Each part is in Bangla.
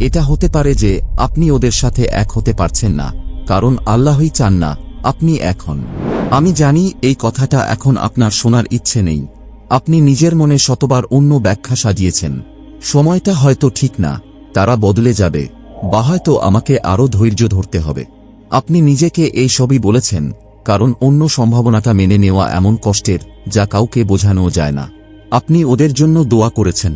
এটা হতে পারে যে আপনি ওদের সাথে এক হতে পারছেন না, কারণ আল্লাহই চান না, আপনি এখন আমি জানি এই কথাটা এখন আপনার শোনার ইচ্ছে নেই। আপনি নিজের মনে শতবার অন্য ব্যাখ্যা সাজিয়েছেন। সময়টা হয়তো ঠিক না, তারা বদলে যাবে, বা হয়তো আমাকে আরও ধৈর্য ধরতে হবে। আপনি নিজেকে এই সবই বলেছেন, কারণ অন্য সম্ভাবনাটা মেনে নেওয়া এমন কষ্টের, যা কাউকে বোঝানো যায় না। আপনি ওদের জন্য দোয়া করেছেন।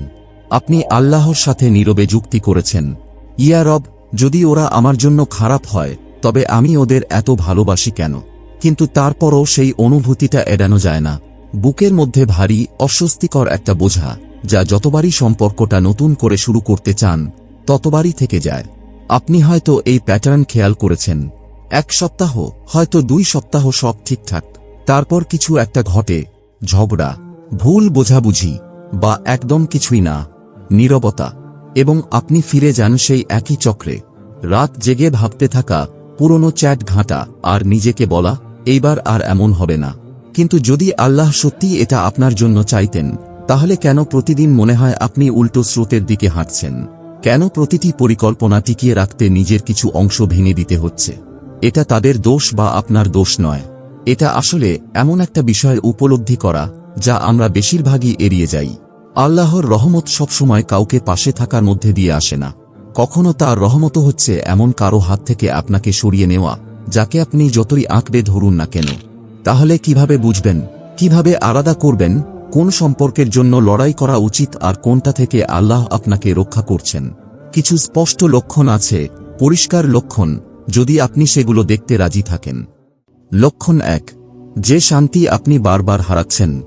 আপনি আল্লাহর সাথে নীরবে যুক্তি করেছেন। ইয়া রব, যদি ওরা আমার জন্য খারাপ হয়, তবে আমি ওদের এত ভালোবাসি কেন? কিন্তু তারপরও সেই অনুভূতিটা এড়ানো যায় না। বুকের মধ্যে ভারী, অস্বস্তিকর একটা বোঝা, যা যতবারই সম্পর্কটা নতুন করে শুরু করতে চান, ততবারই থেকে যায়। আপনি হয়তো এই প্যাটার্ন খেয়াল করেছেন। এক সপ্তাহ, হয়তো দুই সপ্তাহ সব ঠিকঠাক। তারপর কিছু একটা ঘটে, ঝগড়া, ভুল বোঝাবুঝি, বা একদম কিছুই না। নীরবতা, এবং আপনি ফিরে যান সেই একই চক্রে। রাত জেগে ভাবতে থাকা, পুরনো চ্যাট ঘাঁটা, আর নিজেকে বলা, এইবার আর এমন হবে না। কিন্তু যদি আল্লাহ সত্যি এটা আপনার জন্য চাইতেন, তাহলে কেন প্রতিদিন মনে হয় আপনি উল্টো স্রোতের দিকে হাঁটছেন? কেন প্রতিটি পরিকল্পনা টিকিয়ে রাখতে নিজের কিছু অংশ ভেঙে দিতে হচ্ছে? এটা তাদের দোষ বা আপনার দোষ নয়। এটা আসলে এমন একটা বিষয় উপলব্ধি করা, যা আমরা বেশিরভাগই এড়িয়ে যাই। আল্লাহর রহমত সবসময় কাউকে পাশে থাকার মধ্যে দিয়ে আসে না। কখনো তার রহমত হচ্ছে এমন কারও হাত থেকে আপনাকে সরিয়ে নেওয়া, যাকে আপনি যতই আঁকড়ে ধরুন না কেন। তাহলে কীভাবে বুঝবেন? কীভাবে আলাদা করবেন? কোন সম্পর্কের জন্য লড়াই করা উচিত আর কোনটা থেকে আল্লাহ আপনাকে রক্ষা করছেন? কিছু স্পষ্ট লক্ষণ আছে, পরিষ্কার লক্ষণ, যদি আপনি সেগুলো দেখতে রাজি থাকেন। লক্ষণ এক, যে শান্তি আপনি বারবার হারাচ্ছেন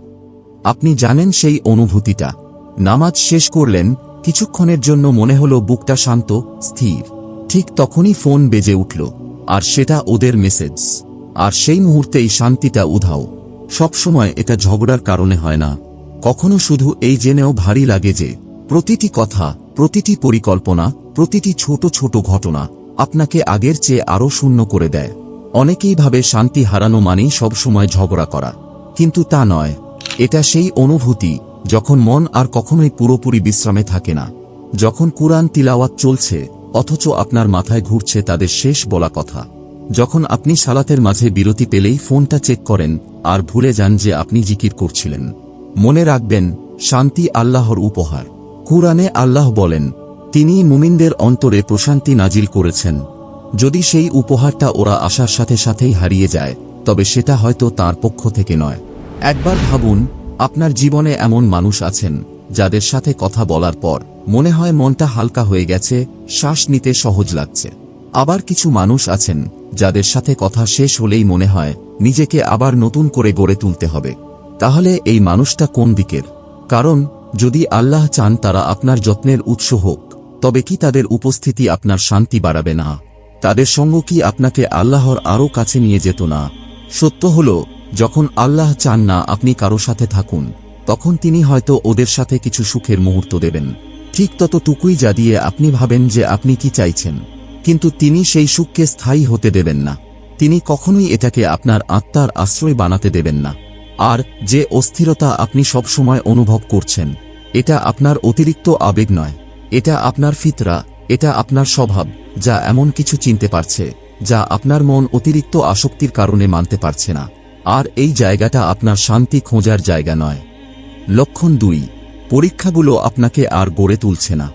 আপনি জানেন সেই অনুভূতিটা। নামাজ শেষ করলেন, কিছুক্ষণের জন্য মনে হলো বুকটা শান্ত, স্থির। ঠিক তখনই ফোন বেজে উঠল, আর সেটা ওদের মেসেজ। আর সেই মুহূর্তেই শান্তিটা উধাও। সবসময় এটা ঝগড়ার কারণে হয় না। কখনো শুধু এই জেনেও ভারী লাগে যে, প্রতিটি কথা, প্রতিটি পরিকল্পনা, প্রতিটি ছোট ছোট ঘটনা আপনাকে আগের চেয়ে আরও শূন্য করে দেয়। অনেকেই ভাবে শান্তি হারানো মানেই সবসময় ঝগড়া করা। কিন্তু তা নয়। এটা সেই অনুভূতি যখন মন আর কখনোই পুরোপুরি বিশ্রামে থাকে না। যখন কুরআন তিলাওয়াত চলছে, অথচ আপনার মাথায় ঘুরছে তাদের শেষ বলা কথা। যখন আপনি সালাতের মাঝে বিরতি পেলেই ফোনটা চেক করেন আর ভুলে যান যে আপনি জিকির করছিলেন। মনে রাখবেন, শান্তি আল্লাহর উপহার। কুরআনে আল্লাহ বলেন, তিনি মুমিনদের অন্তরে প্রশান্তি নাজিল করেছেন। যদি সেই উপহারটা ওরা আসার সাথে সাথেই হারিয়ে যায়, তবে সেটা হয়তো তার পক্ষ থেকে নয়। একবার ভাবুন, আপনার জীবনে এমন মানুষ আছেন, যাদের সাথে কথা বলার পর মনে হয় মনটা হালকা হয়ে গেছে, শ্বাস নিতে সহজ লাগছে। আবার কিছু মানুষ আছেন, যাদের সাথে কথা শেষ হলেই মনে হয়, নিজেকে আবার নতুন করে গড়ে তুলতে হবে। তাহলে এই মানুষটা কোন দিকের? কারণ, যদি আল্লাহ চান তারা আপনার যত্নের উৎস হোক, তবে কি তাদের উপস্থিতি আপনার শান্তি বাড়াবে না? তাদের সঙ্গ কি আপনাকে আল্লাহর আরও কাছে নিয়ে যেত না? সত্য হল যখন আল্লাহ চান না আপনি কারও সাথে থাকুন, তখন তিনি হয়তো ওদের সাথে কিছু সুখের মুহূর্ত দেবেন। ঠিক ততটুকুই যা দিয়ে আপনি ভাবেন যে আপনি কি চাইছেন। কিন্তু তিনি সেই সুখকে স্থায়ী হতে দেবেন না। তিনি কখনোই এটাকে আপনার আত্মার আশ্রয় বানাতে দেবেন না। আর যে অস্থিরতা আপনি সবসময় অনুভব করছেন, এটা আপনার অতিরিক্ত আবেগ নয়। এটা আপনার ফিতরা, এটা আপনার স্বভাব, যা এমন কিছু চিনতে পারছে, যা আপনার মন অতিরিক্ত আসক্তির কারণে মানতে পারছে না। আর এই জায়গাটা আপনার শান্তি খোঁজার জায়গা নয়। লক্ষণ দুই, পরীক্ষাগুলো আপনাকে আর গড়ে তুলছে না।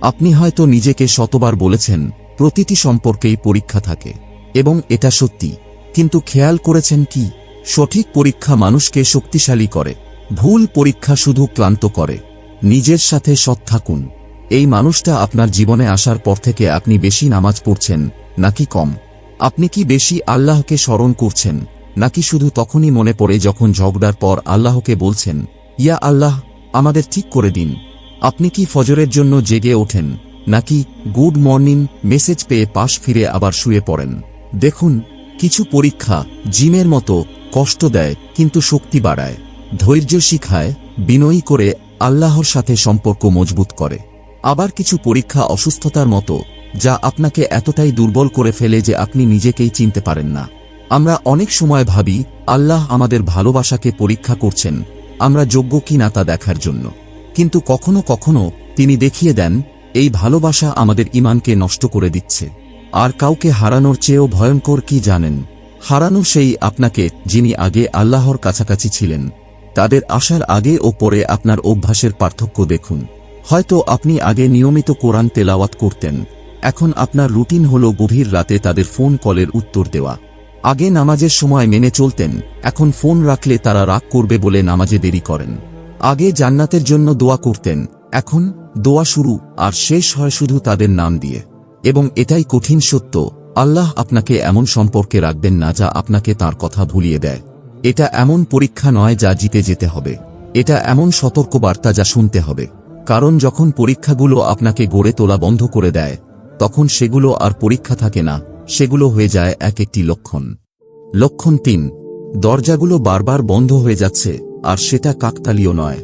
আপনি হয়তো নিজেকে শতবার বলেছেন, প্রতিটি সম্পর্কেই পরীক্ষা থাকে। এবং এটা সত্যি, কিন্তু খেয়াল করেছেন কি? সঠিক পরীক্ষা মানুষকে শক্তিশালী করে। ভুল পরীক্ষা শুধু ক্লান্ত করে। নিজের সাথে সৎ থাকুন। এই মানুষটা আপনার জীবনে আসার পর থেকে আপনি বেশি নামাজ পড়ছেন, নাকি কম? আপনি কি বেশি আল্লাহকে স্মরণ করছেন? নাকি শুধু তখনই মনে পড়ে যখন ঝগড়ার পর আল্লাহকে বলছেন, ইয়া আল্লাহ, আমাদের ঠিক করে দিন। আপনি কি ফজরের জন্য জেগে ওঠেন, নাকি গুড মর্নিং মেসেজ পেয়ে পাশ ফিরে আবার শুয়ে পড়েন? দেখুন, কিছু পরীক্ষা জিমের মতো কষ্ট দেয়, কিন্তু শক্তি বাড়ায়, ধৈর্য শিখায়, বিনয়ী করে আল্লাহর সাথে সম্পর্ক মজবুত করে। আবার কিছু পরীক্ষা অসুস্থতার মতো, যা আপনাকে এতটাই দুর্বল করে ফেলে যে আপনি নিজেকেই চিনতে পারেন না। আমরা অনেক সময় ভাবি, আল্লাহ আমাদের ভালোবাসাকে পরীক্ষা করছেন, আমরা যোগ্য কি না তা দেখার জন্য। কিন্তু কখনো কখনো তিনি দেখিয়ে দেন, এই ভালোবাসা আমাদের ইমানকে নষ্ট করে দিচ্ছে। আর কাউকে হারানোর চেয়েও ভয়ঙ্কর কি জানেন? হারানো সেই আপনাকে যিনি আগে আল্লাহর কাছাকাছি ছিলেন। তাদের আসার আগে ও পরে আপনার অভ্যাসের পার্থক্য দেখুন। হয়তো আপনি আগে নিয়মিত কোরআন তেলাওয়াত করতেন, এখন আপনার রুটিন হল গভীর রাতে তাদের ফোন কলের উত্তর দেওয়া। আগে নামাজের সময় মেনে চলতেন, এখন ফোন রাখলে তারা রাগ করবে বলে নামাজে দেরি করেন। আগে জান্নাতের জন্য দোয়া করতেন, এখন দোয়া শুরু আর শেষ হয় শুধু তাদের নাম দিয়ে। এবং এটাই কঠিন সত্য, আল্লাহ আপনাকে এমন সম্পর্কে রাখবেন না যা আপনাকে তার কথা ভুলিয়ে দেয়। এটা এমন পরীক্ষা নয় যা জিতে যেতে হবে। এটা এমন সতর্কবার্তা যা শুনতে হবে। কারণ যখন পরীক্ষাগুলো আপনাকে গড়ে তোলা বন্ধ করে দেয়, তখন সেগুলো আর পরীক্ষা থাকে না। সেগুলো হয়ে যায় এক একটি লক্ষণ। লক্ষণ তিন, দরজাগুলো বারবার বন্ধ হয়ে যাচ্ছে, আর সেটা কাকতালীয় নয়।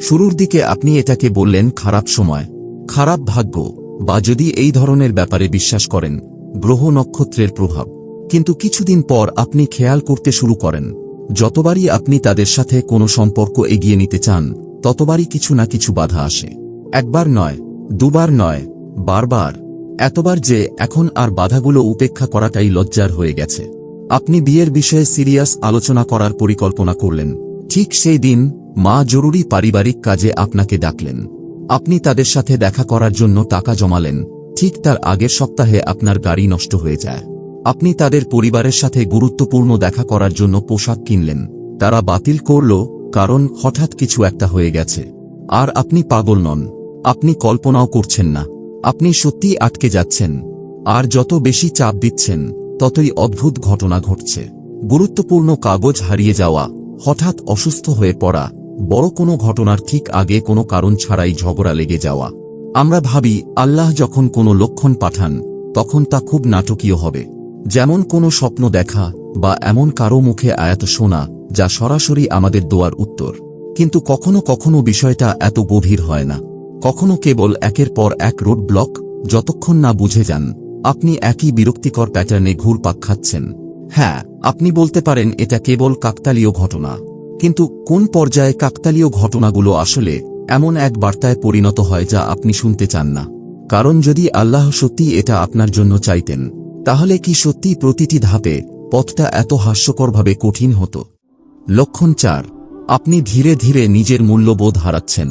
শুরুর দিকে আপনি এটাকে বললেন খারাপ সময়। খারাপ ভাগ্য, বা যদি এই ধরনের ব্যাপারে বিশ্বাস করেন, গ্রহ নক্ষত্রের প্রভাব। কিন্তু কিছুদিন পর আপনি খেয়াল করতে শুরু করেন। যতবারই আপনি তাদের সাথে কোনো সম্পর্ক এগিয়ে নিতে চান, ততবারই কিছু না কিছু বাধা আসে। একবার নয়, দুবার নয়, বারবার। এতবার যে এখন আর বাধাগুলো উপেক্ষা করাটাই লজ্জার হয়ে গেছে। আপনি বিয়ের বিষয়ে সিরিয়াস আলোচনা করার পরিকল্পনা করলেন। ঠিক সেই দিন মা জরুরি পারিবারিক কাজে আপনাকে ডাকলেন। আপনি তাদের সাথে দেখা করার জন্য টাকা জমালেন। ঠিক তার আগের সপ্তাহে আপনার গাড়ি নষ্ট হয়ে যায়। আপনি তাদের পরিবারের সাথে গুরুত্বপূর্ণ দেখা করার জন্য পোশাক কিনলেন। তারা বাতিল করল, কারণ হঠাৎ কিছু একটা হয়ে গেছে। আর আপনি পাগল নন। আপনি কল্পনাও করছেন না। আপনি সত্যি আটকে যাচ্ছেন। আর যত বেশি চাপ দিচ্ছেন, ততই অদ্ভুত ঘটনা ঘটছে। গুরুত্বপূর্ণ কাগজ হারিয়ে যাওয়া, হঠাৎ অসুস্থ হয়ে পড়া, বড় কোনো ঘটনার ঠিক আগে কোনো কারণ ছাড়াই ঝগড়া লেগে যাওয়া। আমরা ভাবি, আল্লাহ যখন কোনো লক্ষণ পাঠান, তখন তা খুব নাটকীয় হবে। যেমন কোনো স্বপ্ন দেখা, বা এমন কারও মুখে আয়াত শোনা, যা সরাসরি আমাদের দোয়ার উত্তর। কিন্তু কখনো কখনো বিষয়টা এত গভীর হয় না। কখনো কেবল একের পর এক রোড ব্লক যতক্ষণ না বুঝে যান, আপনি একই বিরক্তিকর প্যাটার্নে ঘুরপাক খাচ্ছেন। হ্যাঁ আপনি বলতে পারেন এটা কেবল কাকতালীয় ঘটনা। কিন্তু কোন পর্যায়ে কাকতালীয় ঘটনাগুলো আসলে এমন এক বার্তায় পরিণত হয় যা আপনি শুনতে চান না? কারণ যদি আল্লাহ সত্যি এটা আপনার জন্য চাইতেন, তাহলে কি সত্যি প্রতিটি ধাপে পথটা এত হাস্যকরভাবে কঠিন হতো? লক্ষণ চার, আপনি ধীরে ধীরে নিজের মূল্যবোধ হারাচ্ছেন।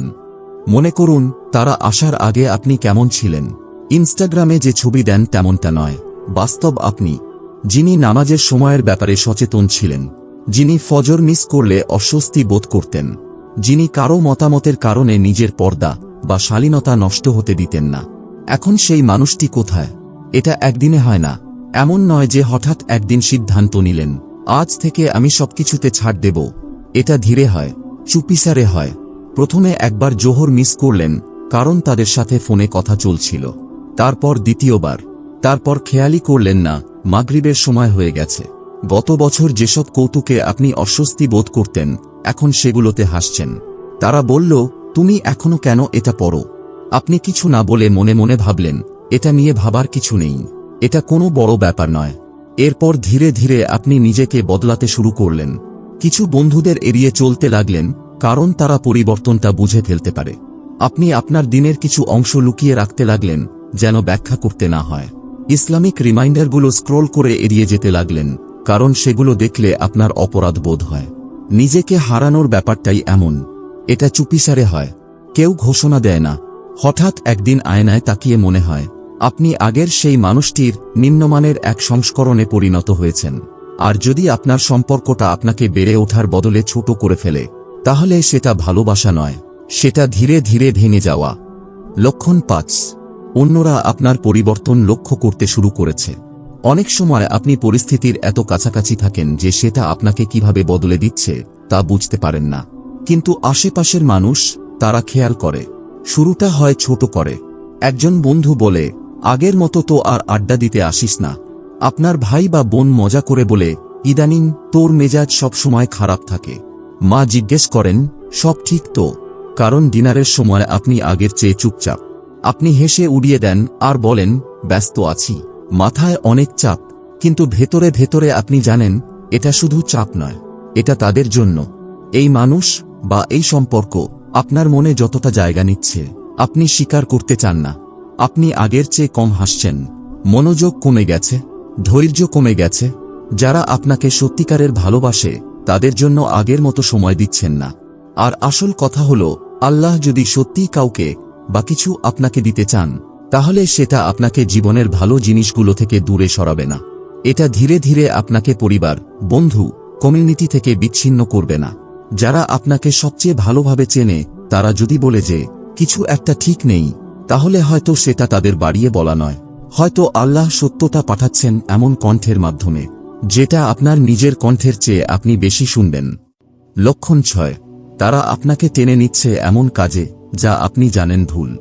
মনে করুন, তারা আসার আগে আপনি কেমন ছিলেন। ইনস্টাগ্রামে যে ছবি দেন তেমনটা নয়। বাস্তব আপনি। যিনি নামাজের সময়ের ব্যাপারে সচেতন ছিলেন। যিনি ফজর মিস করলে অস্বস্তি বোধ করতেন। যিনি কারও মতামতের কারণে নিজের পর্দা বা শালীনতা নষ্ট হতে দিতেন না। এখন সেই মানুষটি কোথায়? এটা একদিনে হয় না। এমন নয় যে হঠাৎ একদিন সিদ্ধান্ত নিলেন, আজ থেকে আমি সবকিছুতে ছাড় দেব। এটা ধীরে হয় চুপিসারে হয়। প্রথমে একবার জোহর মিস করলেন, কারণ তাদের সাথে ফোনে কথা চলছিল। তারপর দ্বিতীয়বার। তারপর খেয়ালি করলেন না, মাগরিবের সময় হয়ে গেছে। গত বছর যেসব কৌতুকে আপনি অস্বস্তি বোধ করতেন, এখন সেগুলোতে হাসছেন। তারা বলল, তুমি এখনও কেন এটা পড়ো? আপনি কিছু না বলে মনে মনে ভাবলেন, এটা নিয়ে ভাবার কিছু নেই। এটা কোনো বড় ব্যাপার নয়। এরপর ধীরে ধীরে আপনি নিজেকে বদলাতে শুরু করলেন। কিছু বন্ধুদের এড়িয়ে চলতে লাগলেন কারণ তারা পরিবর্তনটা বুঝে ফেলতে পারে। আপনি আপনার দিনের কিছু অংশ লুকিয়ে রাখতে লাগলেন, যেন ব্যাখ্যা করতে না হয়। ইসলামিক রিমাইন্ডারগুলো স্ক্রোল করে এড়িয়ে যেতে লাগলেন, কারণ সেগুলো দেখলে আপনার অপরাধ বোধ হয়। নিজেকে হারানোর ব্যাপারটাই এমন। এটা চুপিসারে হয়। কেউ ঘোষণা দেয় না। হঠাৎ একদিন আয়নায় তাকিয়ে মনে হয়, আপনি আগের সেই মানুষটির নিম্নমানের এক সংস্করণে পরিণত হয়েছেন। আর যদি আপনার সম্পর্কটা আপনাকে বেড়ে ওঠার বদলে ছোট করে ফেলে তাহলে সেটা ভালোবাসা নয়, সেটা ধীরে ধীরে ভেঙে যাওয়া। লক্ষণ পাঁচ, অন্যরা আপনার পরিবর্তন লক্ষ্য করতে শুরু করেছে। অনেক সময় আপনি পরিস্থিতির এত কাছাকাছি থাকেন যে সেটা আপনাকে কীভাবে বদলে দিচ্ছে, তা বুঝতে পারেন না। কিন্তু আশেপাশের মানুষ, তারা খেয়াল করে। শুরুটা হয় ছোট করে। একজন বন্ধু বলে, আগের মতো তো আর আড্ডা দিতে আসিস না। আপনার ভাই বা বোন মজা করে বলে, ইদানিং তোর মেজাজ সবসময় খারাপ থাকে। মা জিজ্ঞেস করেন, সব ঠিক তো? কারণ ডিনারের সময় আপনি আগের চেয়ে চুপচাপ। আপনি হেসে উড়িয়ে দেন, আর বলেন, ব্যস্ত আছি। মাথায় অনেক চাপ, কিন্তু ভেতরে ভেতরে আপনি জানেন, এটা শুধু চাপ নয়, এটা তাদের জন্য। এই মানুষ, বা এই সম্পর্ক, আপনার মনে যতটা জায়গা নিচ্ছে, আপনি স্বীকার করতে চান না। আপনি আগের চেয়ে কম হাসছেন। মনোযোগ কমে গেছে, ধৈর্য কমে গেছে। যারা আপনাকে সত্যিকারের ভালোবাসে তাদের জন্য আগের মতো সময় দিচ্ছেন না। আর আসল কথা হল, আল্লাহ যদি সত্যিই কাউকে বা কিছু আপনাকে দিতে চান, তাহলে সেটা আপনাকে জীবনের ভালো জিনিসগুলো থেকে দূরে সরাবে না। এটা ধীরে ধীরে আপনাকে পরিবার, বন্ধু কমিউনিটি থেকে বিচ্ছিন্ন করবে না। যারা আপনাকে সবচেয়ে ভালোভাবে চেনে, তারা যদি বলে যে, কিছু একটা ঠিক নেই, তাহলে হয়তো সেটা তাদের বাড়িয়ে বলা নয়। হয়তো আল্লাহ সত্যতা পাঠাচ্ছেন এমন কণ্ঠের মাধ্যমে। যেটা আপনার নিজের কণ্ঠের চেয়ে আপনি বেশি শুনবেন। লক্ষণ ছয়, তারা আপনাকে টেনে নিচ্ছে এমন কাজে, যা আপনি জানেন ভুল।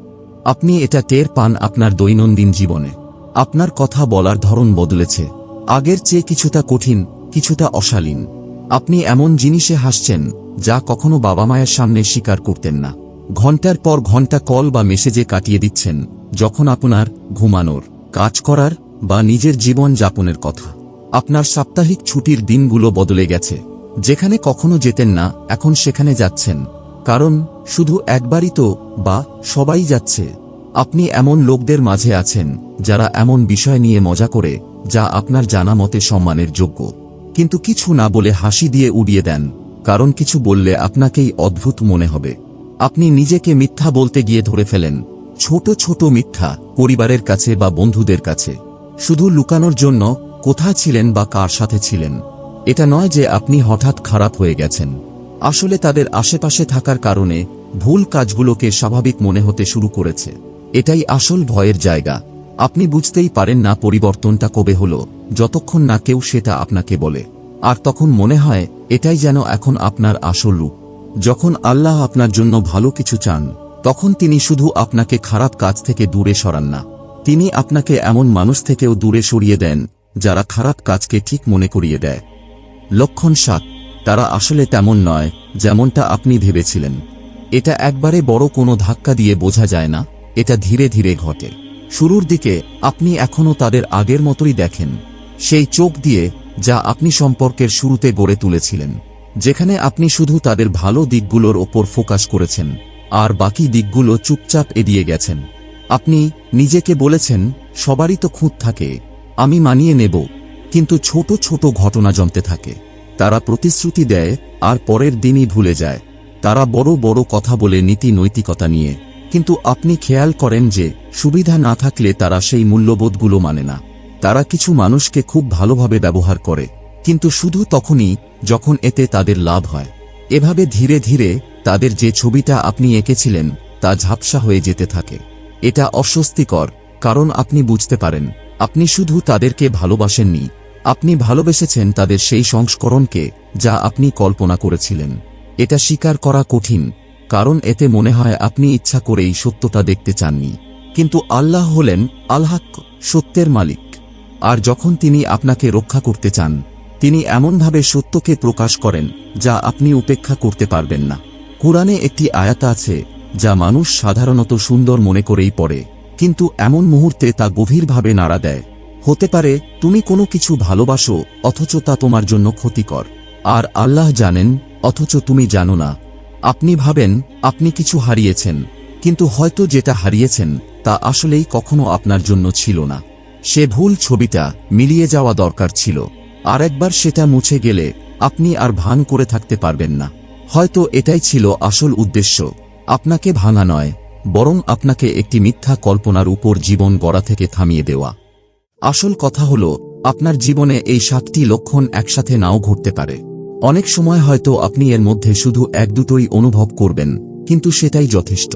আপনি এটা টের পান আপনার দৈনন্দিন জীবনে। আপনার কথা বলার ধরন বদলেছে। আগের চেয়ে কিছুটা কঠিন, কিছুটা অশালীন। আপনি এমন জিনিসে হাসছেন, যা কখনো বাবা মায়ের সামনে স্বীকার করতেন না। ঘণ্টার পর ঘণ্টা কল বা মেসেজে কাটিয়ে দিচ্ছেন, যখন আপনার ঘুমানোর, কাজ করার বা নিজের জীবন যাপনের কথা। আপনার সাপ্তাহিক ছুটির দিনগুলো বদলে গেছে। যেখানে কখনো যেতেন না, এখন সেখানে যাচ্ছেন। কারণ, শুধু একবারই তো, বা, সবাই যাচ্ছে। আপনি এমন লোকদের মাঝে আছেন, যারা এমন বিষয় নিয়ে মজা করে, যা আপনার জানা মতে সম্মানের যোগ্য। কিন্তু কিছু না বলে হাসি দিয়ে উড়িয়ে দেন, কারণ কিছু বললে আপনাকেই অদ্ভুত মনে হবে। আপনি নিজেকে মিথ্যা বলতে গিয়ে ধরে ফেলেন, ছোট ছোট মিথ্যা, পরিবারের কাছে বা বন্ধুদের কাছে। শুধু লুকানোর জন্য কোথায় ছিলেন বা কার সাথে ছিলেন? এটা নয় যে আপনি হঠাৎ খারাপ হয়ে গেছেন। আসলে তাদের আশেপাশে থাকার কারণে ভুল কাজগুলোকে স্বাভাবিক মনে হতে শুরু করেছে। এটাই আসল ভয়ের জায়গা। আপনি বুঝতেই পারেন না পরিবর্তনটা কবে হল, যতক্ষণ না কেউ সেটা আপনাকে বলে। আর তখন মনে হয়, এটাই যেন এখন আপনার আসল রূপ। যখন আল্লাহ আপনার জন্য ভালো কিছু চান, তখন তিনি শুধু আপনাকে খারাপ কাজ থেকে দূরে সরান না। তিনি আপনাকে এমন মানুষ থেকেও দূরে সরিয়ে দেন যারা খারাপ কাজকে ঠিক মনে করিয়ে দেয়। লক্ষণ সাত, তারা আসলে তেমন নয়, যেমনটা আপনি ভেবেছিলেন। এটা একবারে বড় কোনো ধাক্কা দিয়ে বোঝা যায় না, এটা ধীরে ধীরে ঘটে। শুরুর দিকে আপনি এখনও তাদের আগের মতোই দেখেন, সেই চোখ দিয়ে যা আপনি সম্পর্কের শুরুতে গড়ে তুলেছিলেন, যেখানে আপনি শুধু তাদের ভালো দিকগুলোর ওপর ফোকাস করেছেন, আর বাকি দিকগুলো চুপচাপ এড়িয়ে গেছেন। আপনি নিজেকে বলেছেন, সবারই তো খুঁত থাকে আমি মানিয়ে নেব। কিন্তু ছোট ছোট ঘটনা জমতে থাকে। তারা প্রতিশ্রুতি দেয়, আর পরের দিনই ভুলে যায়। তারা বড় বড় কথা বলে নীতি নৈতিকতা নিয়ে। কিন্তু আপনি খেয়াল করেন যে, সুবিধা না থাকলে তারা সেই মূল্যবোধগুলো মানে না। তারা কিছু মানুষকে খুব ভালোভাবে ব্যবহার করে। কিন্তু শুধু তখনই, যখন এতে তাদের লাভ হয়। এভাবে ধীরে ধীরে, তাদের যে ছবিটা আপনি এঁকেছিলেন, তা ঝাপসা হয়ে যেতে থাকে। এটা অস্বস্তিকর, কারণ আপনি বুঝতে পারেন আপনি শুধু তাদেরকে ভালোবাসেননি, আপনি ভালোবেসেছেন তাদের সেই সংস্করণকে যা আপনি কল্পনা করেছিলেন। এটা স্বীকার করা কঠিন, কারণ এতে মনে হয় আপনি ইচ্ছা করেই সত্যতা দেখতে চাননি। কিন্তু আল্লাহ হলেন আল্লাহ সত্যের মালিক। আর যখন তিনি আপনাকে রক্ষা করতে চান, তিনি এমনভাবে সত্যকে প্রকাশ করেন যা আপনি উপেক্ষা করতে পারবেন না। কোরআনে একটি আয়াত আছে যা মানুষ সাধারণত সুন্দর মনে করেই পড়ে। কিন্তু এমন মুহূর্তে তা গভীরভাবে নাড়া দেয়। হতে পারে, তুমি কোনো কিছু ভালোবাসো, অথচ তা তোমার জন্য ক্ষতিকর। আর আল্লাহ জানেন, অথচ তুমি জানো না। আপনি ভাবেন, আপনি কিছু হারিয়েছেন, কিন্তু হয়তো যেটা হারিয়েছেন, তা আসলেই কখনো আপনার জন্য ছিল না। সে ভুল ছবিটা মিলিয়ে যাওয়া দরকার ছিল। আর একবার সেটা মুছে গেলে আপনি আর ভান করে থাকতে পারবেন না। হয়তো এটাই ছিল আসল উদ্দেশ্য। আপনাকে ভাঙা নয় বরং আপনাকে একটি মিথ্যা কল্পনার উপর জীবন গড়া থেকে থামিয়ে দেওয়া। আসল কথা হল, আপনার জীবনে এই সাতটি লক্ষণ একসাথে নাও ঘটতে পারে। অনেক সময় হয়তো আপনি এর মধ্যে শুধু এক দুটোই অনুভব করবেন, কিন্তু সেটাই যথেষ্ট।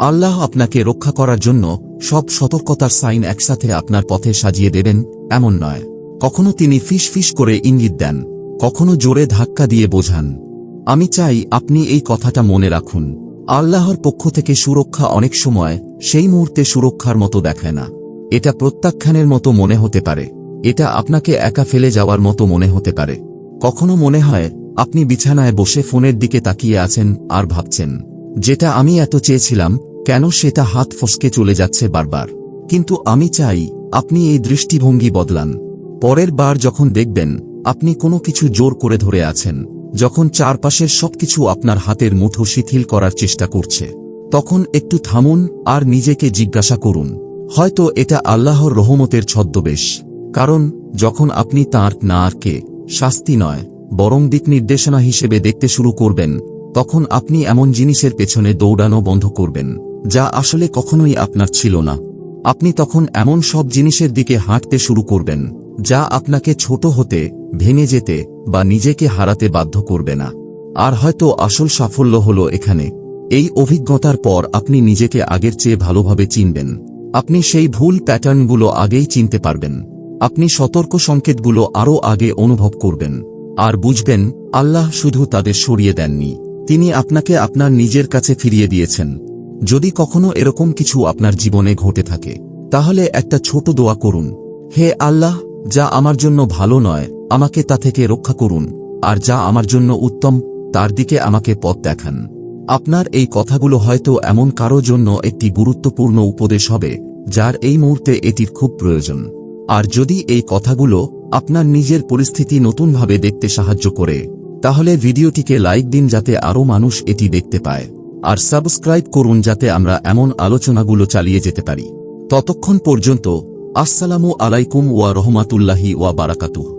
আল্লাহ আপনাকে রক্ষা করার জন্য সব সতর্কতার সাইন একসাথে আপনার পথে সাজিয়ে দেবেন, এমন নয়। কখনো তিনি ফিস ফিস করে ইঙ্গিত দেন, কখনো জোরে ধাক্কা দিয়ে বোঝান। আমি চাই আপনি এই কথাটা মনে রাখুন। আল্লাহর পক্ষ থেকে সুরক্ষা অনেক সময় সেই মুহূর্তে সুরক্ষার মতো দেখায় না। এটা প্রত্যাখ্যানের মতো মনে হতে পারে। এটা আপনাকে একা ফেলে যাওয়ার মতো মনে হতে পারে। কখনো মনে হয়, আপনি বিছানায় বসে ফোনের দিকে তাকিয়ে আছেন আর ভাবছেন, যেটা আমি এত চেয়েছিলাম, কেন সেটা হাত ফসকে চলে যাচ্ছে বারবার? কিন্তু আমি চাই, আপনি এই দৃষ্টিভঙ্গি বদলান। পরের বার যখন দেখবেন, আপনি কোনো কিছু জোর করে ধরে আছেন যখন চারপাশের সবকিছু আপনার হাতের মুঠো শিথিল করার চেষ্টা করছে, তখন একটু থামুন আর নিজেকে জিজ্ঞাসা করুন, হয়তো এটা আল্লাহর রহমতের ছদ্মবেশ। কারণ, যখন আপনি তাঁর না আরকে শাস্তি নয়, বরং দিক নির্দেশনা হিসেবে দেখতে শুরু করবেন, তখন আপনি এমন জিনিসের পেছনে দৌড়ানো বন্ধ করবেন, যা আসলে কখনোই আপনার ছিল না। আপনি তখন এমন সব জিনিসের দিকে হাঁটতে শুরু করবেন। যা আপনাকে ছোট হতে, ভেঙে যেতে বা নিজেকে হারাতে বাধ্য করবে না। আর হয়তো আসল সাফল্য হল এখানে। এই অভিজ্ঞতার পর আপনি নিজেকে আগের চেয়ে ভালোভাবে চিনবেন। আপনি সেই ভুল প্যাটার্নগুলো আগেই চিনতে পারবেন। আপনি সতর্ক সংকেতগুলো আরও আগে অনুভব করবেন। আর বুঝবেন, আল্লাহ শুধু তাদের সরিয়ে দেননি। তিনি আপনাকে আপনার নিজের কাছে ফিরিয়ে দিয়েছেন। যদি কখনো এরকম কিছু আপনার জীবনে ঘটে থাকে, তাহলে একটা ছোট দোয়া করুন। হে আল্লাহ যা আমার জন্য ভালো নয়, আমাকে তা থেকে রক্ষা করুন, আর যা আমার জন্য উত্তম, তার দিকে আমাকে পথ দেখান। আপনার এই কথাগুলো হয়তো এমন কারও জন্য একটি গুরুত্বপূর্ণ উপদেশ হবে, যার এই মুহূর্তে এটির খুব প্রয়োজন। আর যদি এই কথাগুলো আপনার নিজের পরিস্থিতি নতুনভাবে দেখতে সাহায্য করে, তাহলে ভিডিওটিকে লাইক দিন যাতে আরও মানুষ এটি দেখতে পায়। আর সাবস্ক্রাইব করুন যাতে আমরা এমন আলোচনাগুলো চালিয়ে যেতে পারি। ততক্ষণ পর্যন্ত আসসালামু আলাইকুম ওয়া রহমাতুল্লাহি ওয়া বারাকাতুহ।